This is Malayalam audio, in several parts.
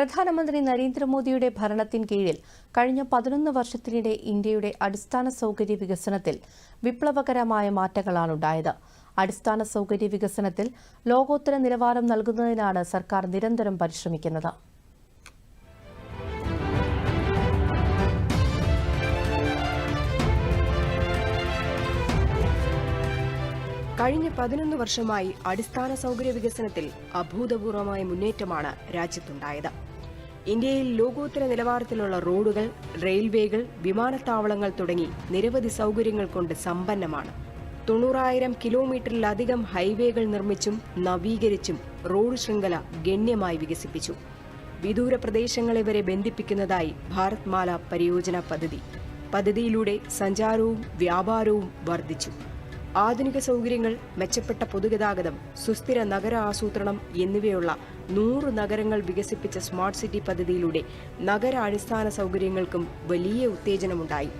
പ്രധാനമന്ത്രി നരേന്ദ്രമോദിയുടെ ഭരണത്തിൻ കീഴിൽ കഴിഞ്ഞ പതിനൊന്ന് വർഷത്തിനിടെ ഇന്ത്യയുടെ അടിസ്ഥാന സൗകര്യ വികസനത്തിൽ വിപ്ലവകരമായ മാറ്റങ്ങളാണുണ്ടായത് അടിസ്ഥാന സൗകര്യ വികസനത്തിൽ ലോകോത്തര നിലവാരം നൽകുന്നതിനാണ് സർക്കാർ നിരന്തരം പരിശ്രമിക്കുന്നത്. കഴിഞ്ഞ പതിനൊന്ന് വർഷമായി അടിസ്ഥാന സൗകര്യ വികസനത്തിൽ അഭൂതപൂർവമായ മുന്നേറ്റമാണ് രാജ്യത്തുണ്ടായത്. ഇന്ത്യയിൽ ലോകോത്തര നിലവാരത്തിലുള്ള റോഡുകൾ റെയിൽവേകൾ വിമാനത്താവളങ്ങൾ തുടങ്ങി നിരവധി സൗകര്യങ്ങൾ കൊണ്ട് സമ്പന്നമാണ്. തൊണ്ണൂറായിരം കിലോമീറ്ററിലധികം ഹൈവേകൾ നിർമ്മിച്ചും നവീകരിച്ചും റോഡ് ശൃംഖല ഗണ്യമായി വികസിപ്പിച്ചു. വിദൂര പ്രദേശങ്ങളെ വരെ ബന്ധിപ്പിക്കുന്നതായി ഭാരത് മാല പരിയോജന പദ്ധതി. പദ്ധതിയിലൂടെ സഞ്ചാരവും വ്യാപാരവും വർദ്ധിച്ചു. ആധുനിക സൗകര്യങ്ങൾ മെച്ചപ്പെട്ട പൊതുഗതാഗതം സുസ്ഥിര നഗര ആസൂത്രണം എന്നിവയുള്ള നൂറ് നഗരങ്ങൾ വികസിപ്പിച്ച സ്മാർട്ട് സിറ്റി പദ്ധതിയിലൂടെ നഗര അടിസ്ഥാന സൗകര്യങ്ങൾക്കും വലിയ ഉത്തേജനമുണ്ടായി.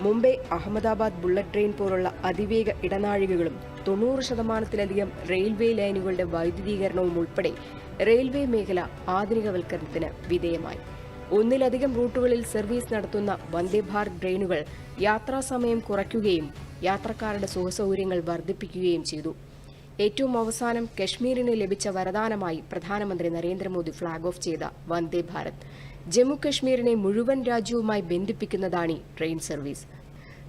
മുംബൈ അഹമ്മദാബാദ് ബുള്ളറ്റ് ട്രെയിൻ പോലുള്ള അതിവേഗ ഇടനാഴികകളും തൊണ്ണൂറ് ശതമാനത്തിലധികം റെയിൽവേ ലൈനുകളുടെ വൈദ്യുതീകരണവും ഉൾപ്പെടെ റെയിൽവേ മേഖല ആധുനികവൽക്കരണത്തിന് വിധേയമായി. ഒന്നിലധികം റൂട്ടുകളിൽ സർവീസ് നടത്തുന്ന വന്ദേ ഭാരത് ട്രെയിനുകൾ യാത്രാസമയം കുറയ്ക്കുകയും യാത്രക്കാരുടെ സുഖസൗകര്യങ്ങൾ വർദ്ധിപ്പിക്കുകയും ചെയ്തു. ഏറ്റവും അവസാനം കശ്മീരിന് ലഭിച്ച വരദാനമായി പ്രധാനമന്ത്രി നരേന്ദ്രമോദി ഫ്ളാഗ് ഓഫ് ചെയ്ത വന്ദേ ഭാരത്. ജമ്മു കശ്മീരിനെ മുഴുവൻ രാജ്യവുമായി ബന്ധിപ്പിക്കുന്നതാണ് ട്രെയിൻ സർവീസ്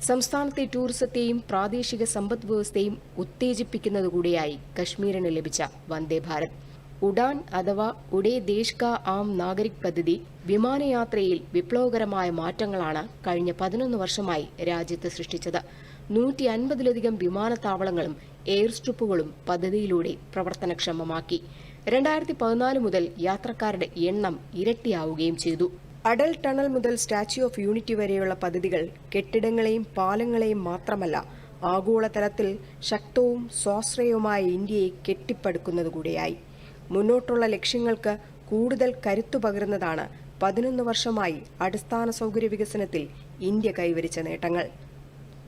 സംസ്ഥാനത്തെ ടൂറിസത്തെയും പ്രാദേശിക സമ്പദ് വ്യവസ്ഥയും ഉത്തേജിപ്പിക്കുന്നതുകൂടിയായി കശ്മീരിന് ലഭിച്ച വന്ദേ ഭാരത്. ഉഡാൻ അഥവാ ഉഡേ ദേശ് കാ ആം നാഗരിക് പദ്ധതി വിമാനയാത്രയിൽ വിപ്ലവകരമായ മാറ്റങ്ങളാണ് കഴിഞ്ഞ പതിനൊന്ന് വർഷമായി രാജ്യത്ത് സൃഷ്ടിച്ചത്. നൂറ്റി അൻപതിലധികം വിമാനത്താവളങ്ങളും എയർ സ്ട്രിപ്പുകളും പദ്ധതിയിലൂടെ പ്രവർത്തനക്ഷമമാക്കി. രണ്ടായിരത്തി പതിനാല് മുതൽ യാത്രക്കാരുടെ എണ്ണം ഇരട്ടിയാവുകയും ചെയ്തു. അടൽ ടണൽ മുതൽ സ്റ്റാച്യു ഓഫ് യൂണിറ്റി വരെയുള്ള പദ്ധതികൾ കെട്ടിടങ്ങളെയും പാലങ്ങളെയും മാത്രമല്ല ആഗോളതലത്തിൽ ശക്തവും സ്വാശ്രയവുമായ ഇന്ത്യയെ കെട്ടിപ്പടുക്കുന്നത് കൂടിയായി. മുന്നോട്ടുള്ള ലക്ഷ്യങ്ങൾക്ക് കൂടുതൽ കരുത്തു പകരുന്നതാണ് പതിനൊന്ന് വർഷമായി അടിസ്ഥാന സൗകര്യ വികസനത്തിൽ ഇന്ത്യ കൈവരിച്ച നേട്ടങ്ങൾ.